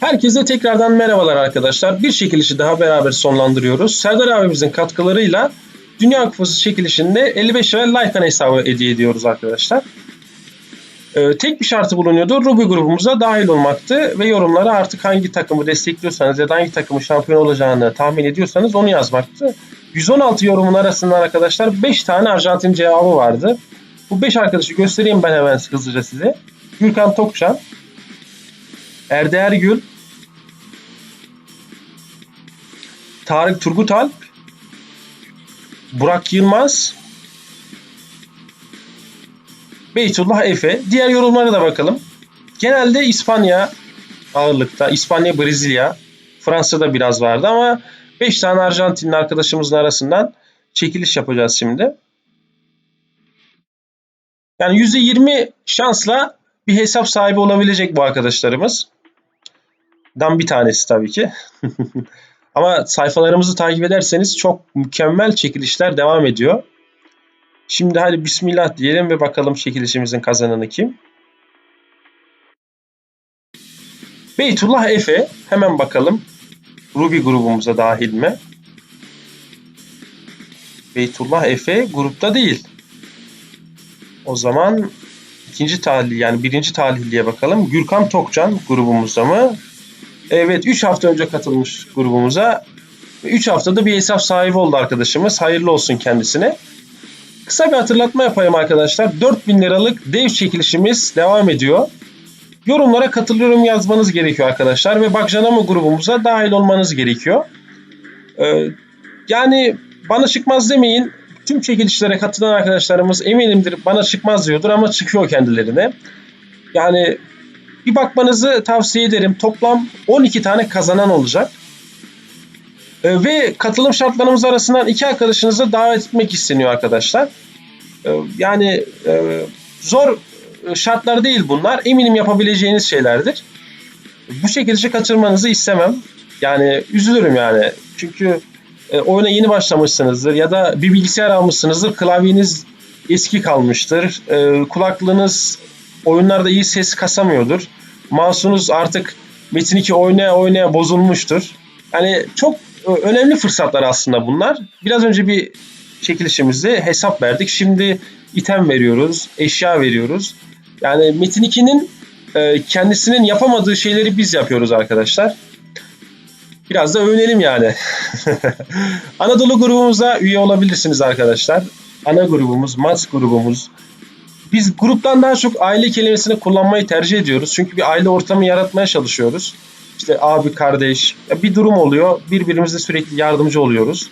Herkese tekrardan merhabalar arkadaşlar. Bir çekilişi daha beraber sonlandırıyoruz. Serdar abimizin katkılarıyla Dünya Kupası çekilişinde 55 lira Lycan hesabı hediye ediyoruz arkadaşlar. Ee, tek bir şartı bulunuyordu. Ruby grubumuza dahil olmaktı ve yorumlara artık hangi takımı destekliyorsanız ya da hangi takımın şampiyon olacağını tahmin ediyorsanız onu yazmaktı. 116 yorumun arasından arkadaşlar 5 tane Arjantin cevabı vardı. Bu 5 arkadaşı göstereyim ben hemen hızlıca size. Gürkan Tokçan, Erdeğer Gül, Tarık Turgutalp, Burak Yılmaz, Beytullah Efe. Diğer yorumlara da bakalım. Genelde İspanya ağırlıkta. İspanya, Brezilya, Fransa'da biraz vardı ama 5 tane Arjantinli arkadaşımızın arasından çekiliş yapacağız şimdi. Yani %20 şansla bir hesap sahibi olabilecek bu arkadaşlarımız. Dan bir tanesi tabii ki. Ama sayfalarımızı takip ederseniz çok mükemmel çekilişler devam ediyor. Şimdi hadi bismillah diyelim ve bakalım çekilişimizin kazananı kim? Beytullah Efe. Hemen bakalım. Ruby grubumuza dahil mi? Beytullah Efe grupta değil. O zaman ikinci talih yani birinci talihliye bakalım. Gürkan Tokcan grubumuzda mı? Evet 3 hafta önce katılmış grubumuza. 3 haftada bir hesap sahibi oldu arkadaşımız. Hayırlı olsun kendisine. Kısa bir hatırlatma yapayım arkadaşlar. 4000 liralık dev çekilişimiz devam ediyor. Yorumlara katılıyorum yazmanız gerekiyor arkadaşlar. Ve Bakjanamo grubumuza dahil olmanız gerekiyor. Ee, yani bana çıkmaz demeyin. Tüm çekilişlere katılan arkadaşlarımız eminimdir bana çıkmaz diyordur ama çıkıyor kendilerine. Yani bir bakmanızı tavsiye ederim. Toplam 12 tane kazanan olacak. Ee, ve katılım şartlarımız arasından iki arkadaşınızı davet etmek isteniyor arkadaşlar. Ee, yani e, zor şartlar değil bunlar. Eminim yapabileceğiniz şeylerdir. Bu çekilişi kaçırmanızı istemem. Yani üzülürüm yani. Çünkü e, oyuna yeni başlamışsınızdır ya da bir bilgisayar almışsınızdır. Klavyeniz eski kalmıştır. E, kulaklığınız oyunlarda iyi ses kasamıyordur. Mouse'unuz artık Metin 2 oynaya oynaya bozulmuştur. Yani çok e, önemli fırsatlar aslında bunlar. Biraz önce bir çekilişimizde hesap verdik. Şimdi item veriyoruz, eşya veriyoruz. Yani Metin 2'nin e, kendisinin yapamadığı şeyleri biz yapıyoruz arkadaşlar. Biraz da övünelim yani. Anadolu grubumuza üye olabilirsiniz arkadaşlar. Ana grubumuz, Mats grubumuz. Biz gruptan daha çok aile kelimesini kullanmayı tercih ediyoruz. Çünkü bir aile ortamı yaratmaya çalışıyoruz. İşte abi, kardeş, bir durum oluyor. Birbirimize sürekli yardımcı oluyoruz.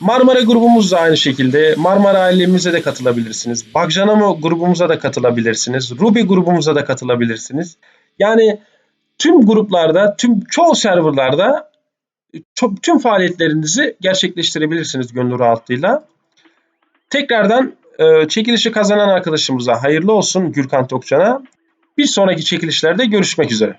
Marmara grubumuz da aynı şekilde. Marmara ailemize de katılabilirsiniz. Bakjanamo grubumuza da katılabilirsiniz. Ruby grubumuza da katılabilirsiniz. Yani tüm gruplarda, tüm çoğu serverlarda tüm faaliyetlerinizi gerçekleştirebilirsiniz gönül rahatlığıyla. Tekrardan e, çekilişi kazanan arkadaşımıza hayırlı olsun Gürkan Tokcan'a. Bir sonraki çekilişlerde görüşmek üzere.